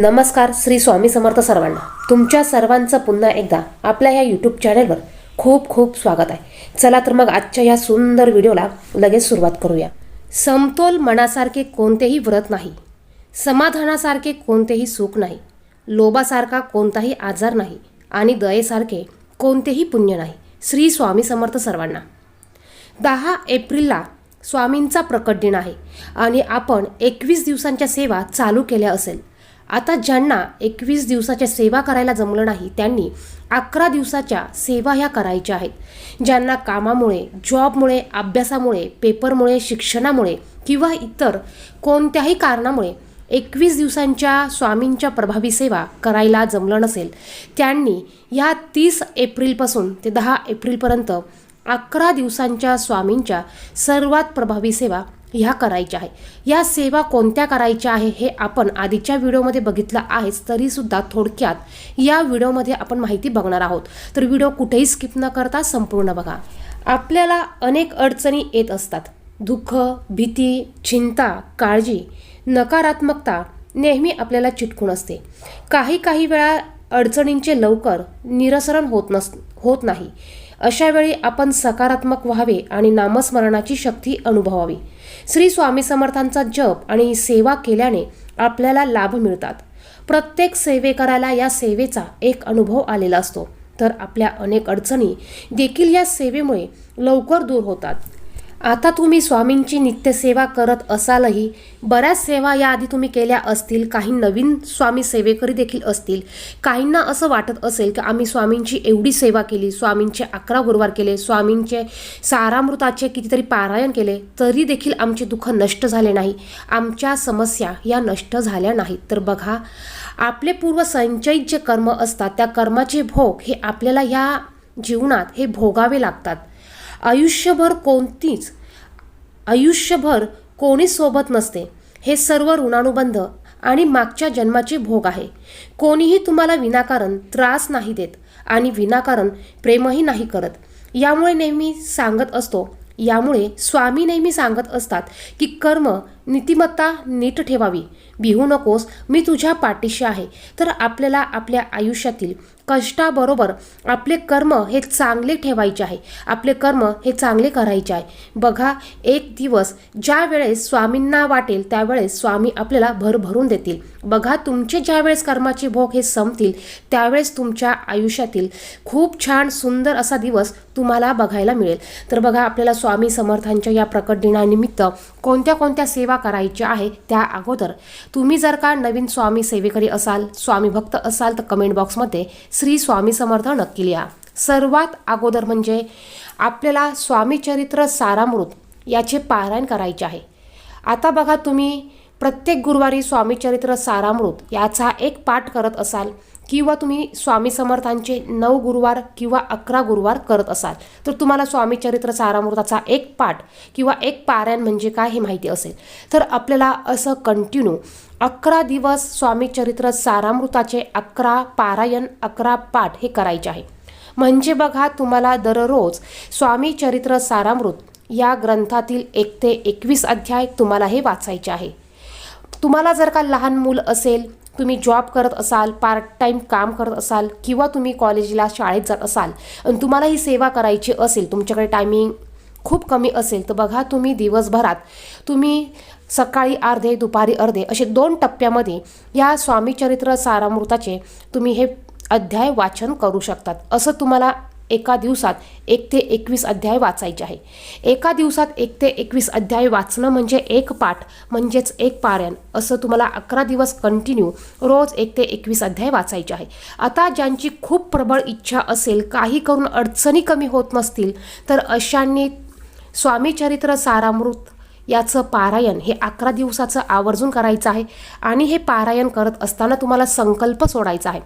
नमस्कार श्री स्वामी समर्थ सर्वांना. तुमच्या सर्वांचं पुन्हा एकदा आपल्या या यूट्यूब चॅनलवर खूप खूप स्वागत आहे. चला तर मग आजच्या या सुंदर व्हिडिओला लगेच सुरुवात करूया. समतोल मनासारखे कोणतेही व्रत नाही. समाधानासारखे कोणतेही सुख नाही. लोभासारखा कोणताही आजार नाही. आणि दयेसारखे कोणतेही पुण्य नाही. श्री स्वामी समर्थ सर्वांना. दहा एप्रिलला स्वामींचा प्रकट दिन आहे आणि आपण एकवीस दिवसांच्या सेवा चालू केल्या असेल. आता ज्यांना एकवीस दिवसाच्या सेवा करायला जमलं नाही त्यांनी अकरा दिवसाच्या सेवा ह्या करायच्या आहेत. ज्यांना कामामुळे जॉबमुळे अभ्यासामुळे पेपरमुळे शिक्षणामुळे किंवा इतर कोणत्याही कारणामुळे एकवीस दिवसांच्या स्वामींच्या प्रभावी सेवा करायला जमलं नसेल त्यांनी ह्या तीस एप्रिलपासून ते दहा एप्रिलपर्यंत अकरा दिवसांच्या स्वामींच्या सर्वात प्रभावी सेवा ह्या करायच्या आहे. या सेवा कोणत्या करायच्या आहे हे आपण आधीच्या व्हिडिओमध्ये बघितलं आहेच तरीसुद्धा थोडक्यात या व्हिडिओमध्ये आपण माहिती बघणार आहोत. तर व्हिडिओ कुठेही स्किप न करता संपूर्ण बघा. आपल्याला अनेक अडचणी येत असतात. दुःख भीती चिंता काळजी नकारात्मकता नेहमी आपल्याला चिटकून असते. काही काही वेळा अडचणींचे लवकर निरसरण होत नस होत नाही. अशावेळी आपण सकारात्मक व्हावे आणि नामस्मरणाची शक्ती अनुभवावी. श्री स्वामी समर्थांचा जप आणि सेवा केल्याने आपल्याला लाभ मिळतात. प्रत्येक सेवेकराला या सेवेचा एक अनुभव आलेला असतो. तर आपल्या अनेक अडचणी देखील या सेवेमुळे लवकर दूर होतात. आता तुम्ही स्वामींची नित्यसेवा करत असालही बऱ्याच सेवा याआधी तुम्ही केल्या असतील काही नवीन स्वामी सेवेकरी देखील असतील. काहींना असं वाटत असेल की आम्ही स्वामींची एवढी सेवा केली स्वामींचे अकरा गुरुवार केले स्वामींचे सारामृताचे कितीतरी पारायण केले तरी देखील आमचे दुःख नष्ट झाले नाही. आमच्या समस्या या नष्ट झाल्या नाहीत. तर बघा आपले पूर्व संचयित जे कर्म असतात त्या कर्माचे भोग हे आपल्याला या जीवनात हे भोगावे लागतात. आयुष्यभर कोणतीच आयुष्यभर कोणीच सोबत नसते. हे सर्व ऋणानुबंध आणि मागच्या जन्माचे भोग आहे. कोणीही तुम्हाला विनाकारण त्रास नाही देत आणि विनाकारण प्रेमही नाही करत. यामुळे नेहमी सांगत असतो यामुळे स्वामी नेहमी सांगत असतात की कर्म नीतिमत्ता नीट ठेवावी. भिवू नकोस मी तुझ्या पाठीशी आहे. तर आपल्याला आपल्या आयुष्यातील कष्टाबरोबर आपले कर्म हे चांगले ठेवायचे आहे. आपले कर्म हे चांगले करायचे आहे. बघा एक दिवस ज्या वेळेस स्वामींना वाटेल त्यावेळेस स्वामी आपल्याला भरभरून देतील. बघा तुमचे ज्या वेळेस कर्माचे भोग हे संपतील त्यावेळेस तुमच्या आयुष्यातील खूप छान सुंदर असा दिवस तुम्हाला बघायला मिळेल. तर बघा आपल्याला स्वामी समर्थांच्या या प्रकट दिनानिमित्त कोणत्या कोणत्या सेवा करायची आहे त्या अगोदर. तुम्ही जर का नवीन स्वामी सेवेकरी असाल स्वामी भक्त असाल तर कमेंट बॉक्समध्ये श्री स्वामी समर्थ नक्की लिहा. सर्वात अगोदर म्हणजे आपल्याला स्वामी चरित्र सारामृत याचे पारायण करायचे आहे. आता बघा तुम्ही प्रत्येक गुरुवारी स्वामी चरित्र सारामृत याचा एक पाठ करत असाल किंवा तुम्ही स्वामी समर्थांचे नऊ गुरुवार किंवा अकरा गुरुवार करत असाल तर तुम्हाला स्वामी चरित्र सारामृताचा एक पाठ किंवा एक पारायण म्हणजे काय हे माहिती असेल. तर आपल्याला असं कंटिन्यू अकरा दिवस स्वामी चरित्र सारामृताचे अकरा पारायण अकरा पाठ हे करायचे आहे. म्हणजे बघा तुम्हाला दररोज स्वामी चरित्र सारामृत या ग्रंथातील एक ते एकवीस अध्याय तुम्हाला हे वाचायचे आहे. तुम्हाला जर का लहान मूल असेल तुम्ही जॉब करत असाल पार्ट टाईम काम करत असाल किंवा तुम्ही कॉलेजला शाळेत जात असाल आणि तुम्हाला ही सेवा करायची असेल तुमच्याकडे टायमिंग खूप कमी असेल तर बघा तुम्ही दिवसभरात तुम्ही सकाळी अर्धे दुपारी अर्धे असे दोन टप्प्यामध्ये या स्वामीचरित्र सारामृताचे तुम्ही हे अध्याय वाचन करू शकतात. असं तुम्हाला एका दिवसात एक ते एकवीस अध्याय वाचायचे आहे. एका दिवसात एक ते एकवीस अध्याय वाचणं म्हणजे एक पाठ म्हणजेच एक पारायण असं तुम्हाला अकरा दिवस कंटिन्यू रोज एक ते एकवीस अध्याय वाचायचे आहे. आता ज्यांची खूप प्रबळ इच्छा असेल काही करून अडचणी कमी होत नसतील तर अशांनी स्वामीचरित्र सारामृत याचं पारायण हे अकरा दिवसाचं आवर्जून करायचं आहे आणि हे पारायण करत असताना तुम्हाला संकल्प सोडायचा आहे.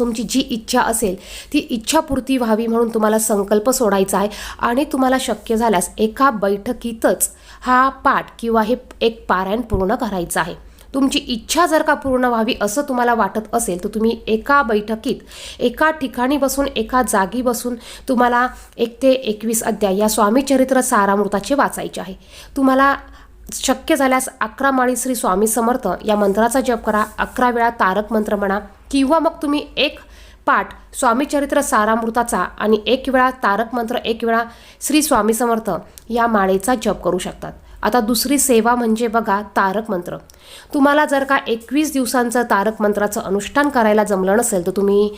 तुमची जी इच्छा असेल ती इच्छापूर्ती व्हावी म्हणून तुम्हाला संकल्प सोडायचा आहे आणि तुम्हाला शक्य झाल्यास एका बैठकीतच हा पाठ किंवा हे एक पारायण पूर्ण करायचं आहे. तुमची इच्छा जर का पूर्ण व्हावी असं तुम्हाला वाटत असेल तर तुम्ही एका बैठकीत एका ठिकाणी बसून एका जागी बसून तुम्हाला एक ते एकवीस अध्याय या स्वामीचरित्र सारामृताचे वाचायचे आहे. तुम्हाला शक्य झाल्यास अकरा माळी श्री स्वामी समर्थ या मंत्राचा जप करा अकरा वेळा तारक मंत्र म्हणा किंवा मग तुम्ही एक पाठ स्वामीचरित्र सारामृताचा आणि एक वेळा तारक मंत्र एक वेळा श्री स्वामी समर्थ या माळेचा जप करू शकतात. आता दुसरी सेवा म्हणजे बघा तारक मंत्र. तुम्हाला जर का एकवीस दिवसांचं तारक मंत्राचं अनुष्ठान करायला जमलं नसेल तर तुम्ही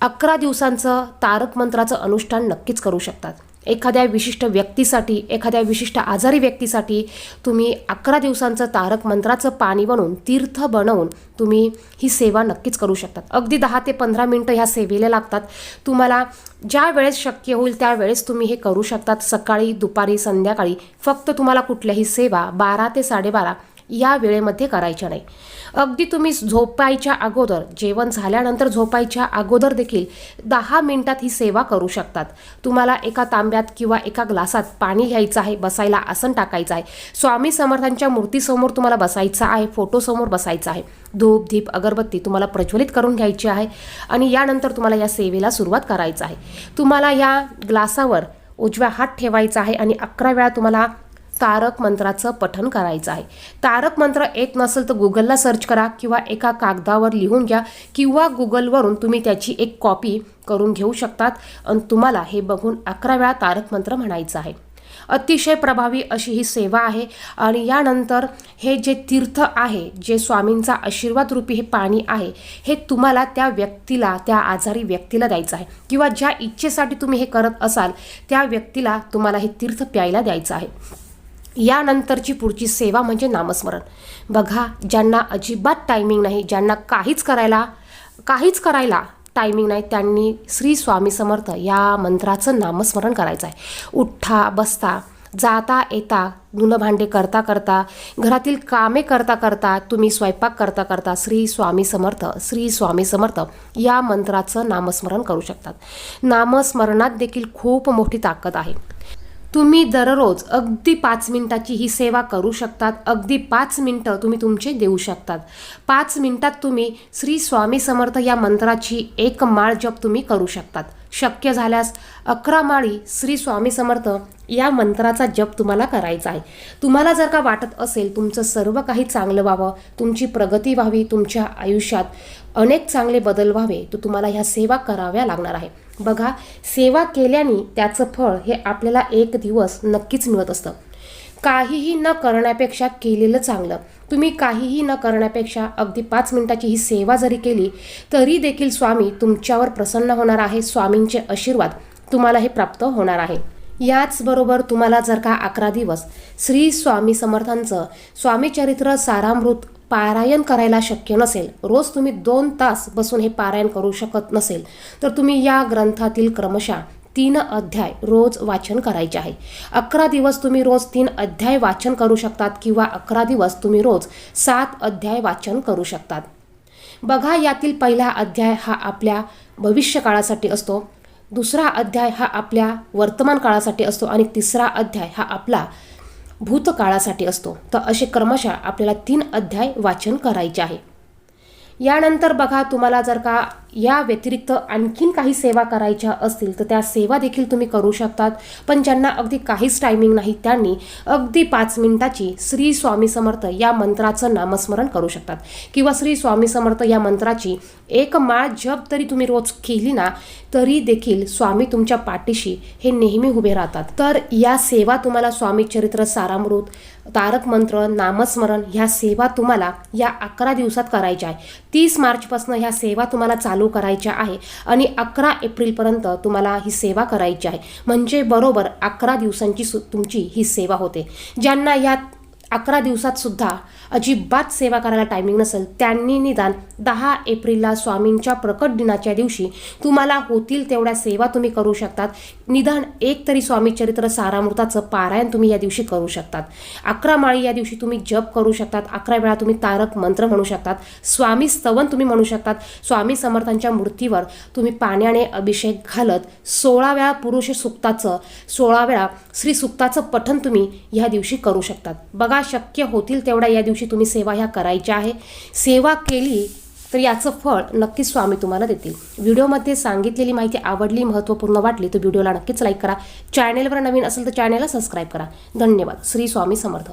अकरा दिवसांचं तारक मंत्राचं अनुष्ठान नक्कीच करू शकतात. एखाद्या विशिष्ट व्यक्तीसाठी एखाद्या विशिष्ट आजारी व्यक्तीसाठी तुम्ही अकरा दिवसांचं तारक मंत्राचं पाणी बनवून तीर्थ बनवून तुम्ही ही सेवा नक्कीच करू शकतात. अगदी दहा ते पंधरा मिनटं ह्या सेवेला लागतात. तुम्हाला ज्या वेळेस शक्य होईल त्यावेळेस तुम्ही हे करू शकतात सकाळी दुपारी संध्याकाळी. फक्त तुम्हाला कुठल्याही सेवा बारा ते साडेबारा या वेळेमध्ये करायच्या नाही. अगदी तुम्ही झोपायच्या अगोदर जेवण झाल्यानंतर झोपायच्या अगोदर देखील दहा मिनिटात ही सेवा करू शकतात. तुम्हाला एका तांब्यात किंवा एका ग्लासात पाणी घ्यायचं आहे बसायला आसन टाकायचं आहे. स्वामी समर्थांच्या मूर्तीसमोर तुम्हाला बसायचं आहे फोटोसमोर बसायचं आहे. धूप धीप अगरबत्ती तुम्हाला प्रज्वलित करून घ्यायची आहे आणि यानंतर तुम्हाला या सेवेला सुरुवात करायचं आहे. तुम्हाला या ग्लासावर उजव्या हात ठेवायचा आहे आणि अकरा वेळा तुम्हाला तारक मंत्राचं पठण करायचं आहे. तारक मंत्र येत नसेल तर गुगलला सर्च करा किंवा एका कागदावर लिहून घ्या किंवा गुगलवरून तुम्ही त्याची एक कॉपी करून घेऊ शकतात. आणि तुम्हाला हे बघून अकरा वेळा तारक मंत्र म्हणायचं आहे. अतिशय प्रभावी अशी ही सेवा आहे. आणि यानंतर हे जे तीर्थ आहे जे स्वामींचा आशीर्वाद रूपी हे पाणी आहे हे तुम्हाला त्या व्यक्तीला त्या आजारी व्यक्तीला द्यायचं आहे. किंवा ज्या इच्छेसाठी तुम्ही हे करत असाल त्या व्यक्तीला तुम्हाला हे तीर्थ प्यायला द्यायचं आहे. यानंतरची पुढची सेवा म्हणजे नामस्मरण. बघा ज्यांना अजिबात टायमिंग नाही ज्यांना काहीच करायला काहीच करायला टायमिंग नाही त्यांनी श्री स्वामी समर्थ या मंत्राचं नामस्मरण करायचं आहे उठा बसता जाता येता धुणं भांडे करता करता घरातील कामे करता करता तुम्ही स्वयंपाक करता करता श्री स्वामी समर्थ श्री स्वामी समर्थ या मंत्राचं नामस्मरण करू शकतात. नामस्मरणात देखील खूप मोठी ताकद आहे. तुम्ही दररोज अगदी पाच मिनटाची ही सेवा करू शकतात. अगदी पाच मिनटं तुम्ही तुमचे देऊ शकतात. पाच मिनटात तुम्ही श्री स्वामी समर्थ या मंत्राची एक माळ जप तुम्ही करू शकतात. शक्य झाल्यास अकरा माळी श्री स्वामी समर्थ या मंत्राचा जप तुम्हाला करायचा आहे. तुम्हाला जर का वाटत असेल तुमचं सर्व काही चांगलं व्हावं तुमची प्रगती व्हावी तुमच्या आयुष्यात अनेक चांगले बदल व्हावे तर तुम्हाला ह्या सेवा कराव्या लागणार आहे. बघा सेवा केल्याने त्याचं फळ हे आपल्याला एक दिवस नक्कीच मिळत असतं. काहीही न करण्यापेक्षा केलेलं चांगलं. तुम्ही काहीही न करण्यापेक्षा अगदी पाच मिनिटाची ही सेवा जरी केली तरी देखील स्वामी तुमच्यावर प्रसन्न होणार आहे स्वामींचे आशीर्वाद तुम्हाला हे प्राप्त होणार आहे. याचबरोबर तुम्हाला जर का अकरा दिवस श्री स्वामी समर्थांचं स्वामीचरित्र सारामृत पारायण करायला शक्य नसेल. रोज तुम्ही दोन तास बसून हे पारायण करू शकत नसेल. तर तुम्ही या ग्रंथातील क्रमशः तीन अध्याय रोज वाचन करायचे आहे. अकरा दिवस तुम्ही रोज तीन अध्याय वाचन करू शकतात किंवा अकरा दिवस तुम्ही रोज सात अध्याय वाचन करू शकतात. बघा यातील पहिला अध्याय हा आपल्या भविष्य काळासाठी असतो. दुसरा अध्याय हा आपल्या वर्तमान काळासाठी असतो आणि तिसरा अध्याय हा आपला भूतकाळासाठी असतो. तर असे क्रमशः आपल्याला तीन अध्याय वाचन करायचे आहे. यानंतर बघा तुम्हाला जर का या व्यतिरिक्त आणखीन काही सेवा करायच्या असतील तर त्या सेवा देखील तुम्ही करू शकतात. पण ज्यांना अगदी काहीच टायमिंग नाही त्यांनी अगदी पाच मिनिटाची श्री स्वामी समर्थ या मंत्राचं नामस्मरण करू शकतात. किंवा श्री स्वामी समर्थ या मंत्राची एक माळ जप तरी तुम्ही रोज केली ना तरी देखील स्वामी तुमच्या पाठीशी हे नेहमी उभे राहतात. तर या सेवा तुम्हाला स्वामी चरित्र सारामृत तारक मंत्र नामस्मरण ह्या सेवा तुम्हाला या अकरा दिवसात करायच्या आहे. तीस मार्चपासून ह्या सेवा तुम्हाला चालू करायच्या आहे आणि अकरा एप्रिलपर्यंत तुम्हाला ही सेवा करायची आहे. म्हणजे बरोबर अकरा दिवसांची सु तुमची ही सेवा होते. ज्यांना या अकरा दिवसात सुद्धा अजिबात सेवा करायला टायमिंग नसेल. त्यांनी निदान दहा एप्रिलला स्वामींच्या प्रकट दिनाच्या दिवशी तुम्हाला होतील तेवढ्या सेवा तुम्ही करू शकतात. निदान एक तरी स्वामी चरित्र सारामृताचं पारायण तुम्ही या दिवशी करू शकतात. अकरा माळी या दिवशी तुम्ही जप करू शकतात. अकरा वेळा तुम्ही तारक मंत्र म्हणू शकतात. स्वामी स्तवन तुम्ही म्हणू शकतात. स्वामी समर्थांच्या मूर्तीवर तुम्ही पाण्याने अभिषेक घालत सोळा वेळा पुरुष सुक्ताचं सोळा वेळा श्री सुक्ताचं पठण तुम्ही ह्या दिवशी करू शकतात. बघा शक्य होतील तेवढ्या या दिवशी दिवशी तुम्ही सेवा ह्या करायच्या आहे. सेवा केली तर याचं फळ नक्कीच स्वामी तुम्हाला देतील. व्हिडिओमध्ये सांगितलेली माहिती आवडली महत्त्वपूर्ण वाटली तर व्हिडिओला नक्कीच लाईक करा. चॅनेलवर नवीन असेल तर चॅनेलला सबस्क्राईब करा. धन्यवाद. श्री स्वामी समर्थ.